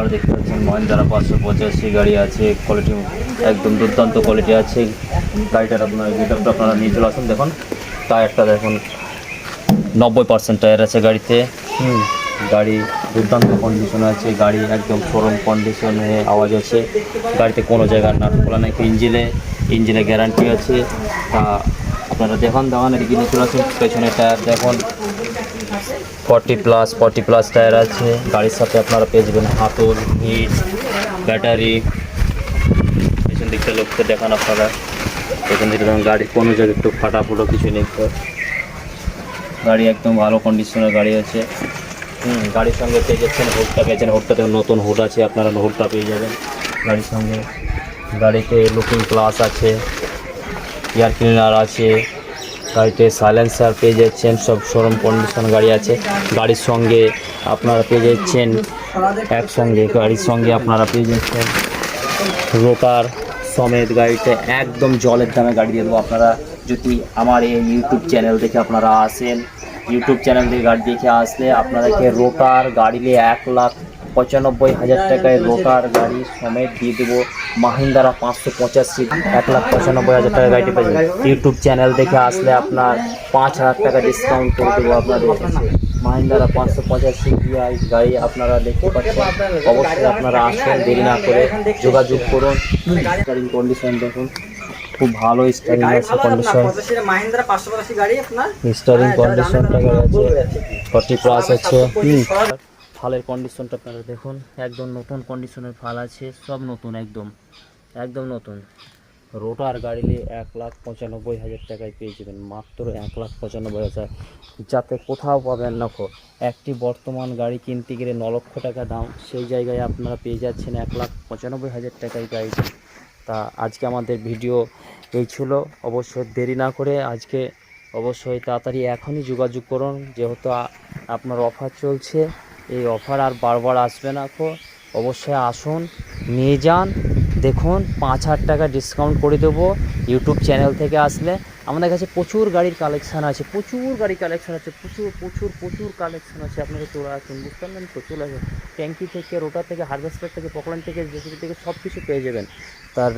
আপনারা দেখতে পাচ্ছেন মহেন্দ্রা পাঁচশো পঁচাশি গাড়ি আছে কোয়ালিটি একদম দুর্দান্ত কোয়ালিটি আছে। গাড়িটার আপনার গেটআপটা আপনারা নিয়ে চলে আসুন দেখুন। টায়ারটা দেখুন নব্বই পার্সেন্ট টায়ার আছে গাড়িতে। হুম। গাড়ি দুর্দান্ত কন্ডিশনে আছে গাড়ি একদম শোরুম কন্ডিশনে আওয়াজ আছে। গাড়িতে কোনো জায়গার নাট খোলা নাই ইঞ্জিনে ইঞ্জিনে গ্যারান্টি আছে। তা আপনারা দেখুন দেখুন এদিকে নিয়ে চলে আসুন পেছনে টায়ার দেখুন। Forty plus forty plus tyre আছে। গাড়ির সাথে আপনারা পেয়ে যাবেন হাতল হিট ব্যাটারি। পেছন দিকটা লোককে দেখান আপনারা। পেছন দিকে দেখুন গাড়ির কোনো জায়গায় একটু ফাটা ফুটো কিছু নেই তো। গাড়ি একদম ভালো কন্ডিশনের গাড়ি আছে। হুম গাড়ির সঙ্গে পেয়ে যাচ্ছেন হুডটা। পেয়েছেন হুডটা দেখুন নতুন হুড আছে আপনারা হুডটা পেয়ে যাবেন গাড়ির সঙ্গে। গাড়িতে লুকিং গ্লাস আছে এয়ার ক্লিনার আছে। গাড়িতে সাইলেন্সার পেয়ে যাচ্ছেন, সব শোরুম কন্ডিশন গাড়ি আছে। গাড়ির সঙ্গে আপনারা পেয়ে যাচ্ছেন, একসঙ্গে গাড়ির সঙ্গে আপনারা পেয়ে যাচ্ছেন। রোটার সমেত গাড়িতে একদম জলের দামে গাড়ি দিয়ে দেবো। আপনারা যদি আমার এই ইউটিউব চ্যানেল থেকে আপনারা আসেন ইউটিউব চ্যানেল থেকে গাড়ি দেখে আসলে আপনাদেরকে রোটার গাড়ি নিয়ে এক লাখ পঁচানব্বই হাজার টাকায় রোটার গাড়ি সমেত দিয়ে দেবো মাহিন্দ্রা পাঁচশো পঁচাশি এক লাখ পঁচানব্বই হাজার টাকা গাড়িটি পেয়ে ইউটিউব চ্যানেল দেখে আসলে আপনার পাঁচ হাজার টাকা ডিসকাউন্ট করে দেবো আপনাদের। মাহিন্দ্রা পাঁচশো পঁচাশি পিআই গাড়ি আপনারা দেখতে পাচ্ছেন। অবশ্যই আপনারা আসুন দেরি না করে যোগাযোগ করুন। স্টারিং কন্ডিশন দেখুন। খুব ভালো স্টারিং আছে কন্ডিশন মাহিন্দ্রা পাঁচশো পঁচাশি গাড়ি আপনার। স্টারিং হ্যাঁ, কন্ডিশনটা আছে ফর্টি প্লাস আছে। ফালের কন্ডিশনটা আপনারা দেখুন। একদম নতুন কন্ডিশনের ফাল আছে, সব নতুন, একদম। একদম নতুন। রোটার গাড়ি নিয়ে এক লাখ পঁচানব্বই হাজার টাকায় পেয়ে যাবেন, মাত্র এক লাখ পঁচানব্বই হাজার। যাতে কোথাও পাবেন না খো। একটি বর্তমান গাড়ি কিনতে গেলে ন লক্ষ টাকা দাম, সেই জায়গায় আপনারা পেয়ে যাচ্ছেন এক লাখ পঁচানব্বই হাজার টাকায় গাড়িটা তা আজকে আমাদের ভিডিও এই ছিল। অবশ্যই দেরি না করে আজকে অবশ্যই তাড়াতাড়ি এখনই যোগাযোগ করুন। যেহেতু আপনার অফার চলছে এই অফার আর বারবার আসবে না কো। অবশ্যই আসুন, নিয়ে যান, দেখুন, পাঁচ হাজার টাকা ডিসকাউন্ট করে দেবো ইউটিউব চ্যানেল থেকে আসলে। আমাদের কাছে প্রচুর গাড়ির কালেকশান আছে, প্রচুর গাড়ি কালেকশান আছে, প্রচুর প্রচুর প্রচুর কালেকশান আছে। আপনাকে চলে আসুন বুঝতে পারলেন তো, চলে আসুন। ট্যাঙ্কি থেকে রোটার থেকে হারভেস্টার থেকে পকলাইন থেকে জেসিবি থেকে সব কিছু পেয়ে যাবেন। তার